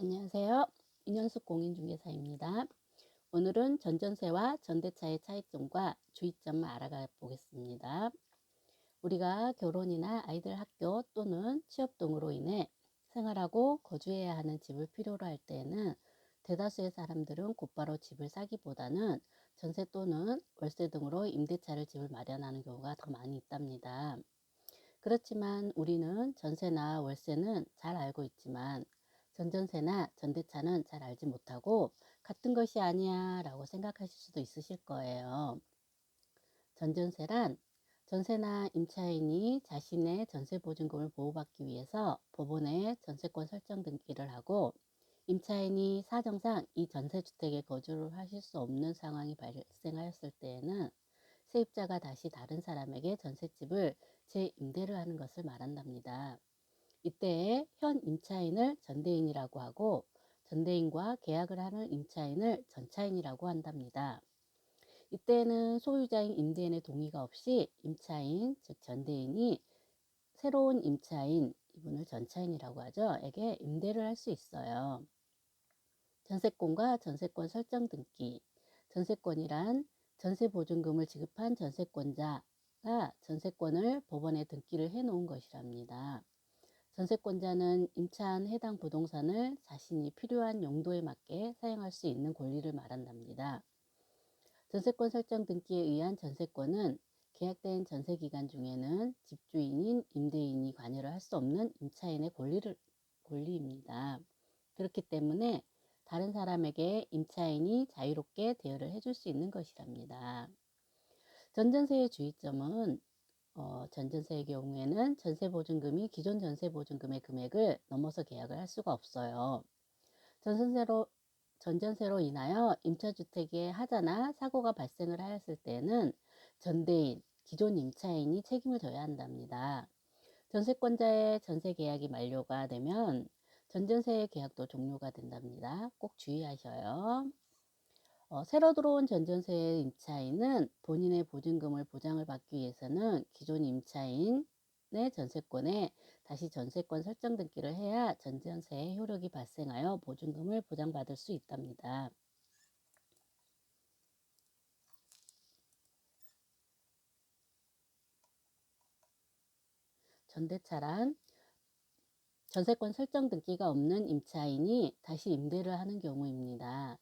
안녕하세요. 인현숙 공인중개사입니다. 오늘은 전전세와 전대차의 차이점과 주의점을 알아가 보겠습니다. 우리가 결혼이나 아이들 학교 또는 취업 등으로 인해 생활하고 거주해야 하는 집을 필요로 할 때에는 대다수의 사람들은 곧바로 집을 사기보다는 전세 또는 월세 등으로 임대차를 집을 마련하는 경우가 더 많이 있답니다. 그렇지만 우리는 전세나 월세는 잘 알고 있지만 전전세나 전대차는 잘 알지 못하고 같은 것이 아니야 라고 생각하실 수도 있으실 거예요. 전전세란 전세나 임차인이 자신의 전세보증금을 보호받기 위해서 법원에 전세권 설정 등기를 하고 임차인이 사정상 이 전세주택에 거주를 하실 수 없는 상황이 발생하였을 때에는 세입자가 다시 다른 사람에게 전셋집을 재임대를 하는 것을 말한답니다. 이때에 현 임차인을 전대인이라고 하고 전대인과 계약을 하는 임차인을 전차인이라고 한답니다. 이때는 소유자인 임대인의 동의가 없이 임차인, 즉 전대인이 새로운 임차인, 이분을 전차인이라고 하죠. 에게 임대를 할 수 있어요. 전세권과 전세권 설정 등기. 전세권이란 전세 보증금을 지급한 전세권자가 전세권을 법원에 등기를 해 놓은 것이랍니다. 전세권자는 임차한 해당 부동산을 자신이 필요한 용도에 맞게 사용할 수 있는 권리를 말한답니다. 전세권 설정 등기에 의한 전세권은 계약된 전세 기간 중에는 집주인인 임대인이 관여를 할 수 없는 임차인의 권리를 권리입니다. 그렇기 때문에 다른 사람에게 임차인이 자유롭게 대여를 해줄 수 있는 것이랍니다. 전전세의 주의점은 어, 전전세의 경우에는 전세보증금이 기존 전세보증금의 금액을 넘어서 계약을 할 수가 없어요. 전전세로 전전세로 인하여 임차주택의 하자나 사고가 발생을 하였을 때는 전대인, 기존 임차인이 책임을 져야 한답니다. 전세권자의 전세 계약이 만료가 되면 전전세 계약도 종료가 된답니다. 꼭 주의하셔요. 어, 새로 들어온 전전세 임차인은 본인의 보증금을 보장을 받기 위해서는 기존 임차인의 전세권에 다시 전세권 설정 등기를 해야 전전세의 효력이 발생하여 보증금을 보장받을 수 있답니다. 전대차란 전세권 설정 등기가 없는 임차인이 다시 임대를 하는 경우입니다.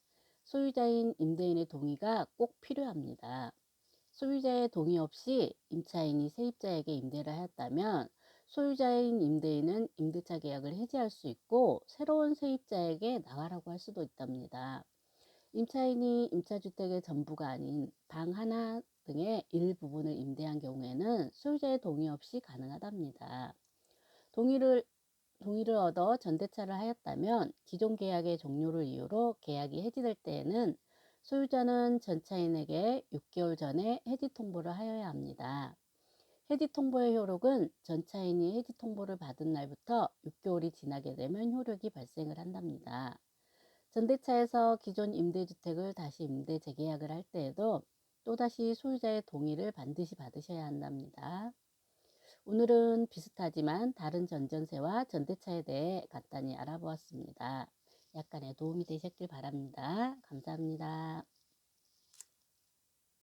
소유자인 임대인의 동의가 꼭 필요합니다. 소유자의 동의 없이 임차인이 세입자에게 임대를 하였다면 소유자인 임대인은 임대차 계약을 해지할 수 있고 새로운 세입자에게 나가라고 할 수도 있답니다. 임차인이 임차주택의 전부가 아닌 방 하나 등의 일부분을 임대한 경우에는 소유자의 동의 없이 가능하답니다. 동의를 동의를 얻어 전대차를 하였다면 기존 계약의 종료를 이유로 계약이 해지될 때에는 소유자는 전차인에게 6개월 전에 해지 통보를 하여야 합니다. 해지 통보의 효력은 전차인이 해지 통보를 받은 날부터 6개월이 지나게 되면 효력이 발생을 한답니다. 전대차에서 기존 임대주택을 다시 임대 재계약을 할 때에도 또다시 소유자의 동의를 반드시 받으셔야 한답니다. 오늘은 비슷하지만 다른 전전세와 전대차에 대해 간단히 알아보았습니다. 약간의 도움이 되셨길 바랍니다. 감사합니다.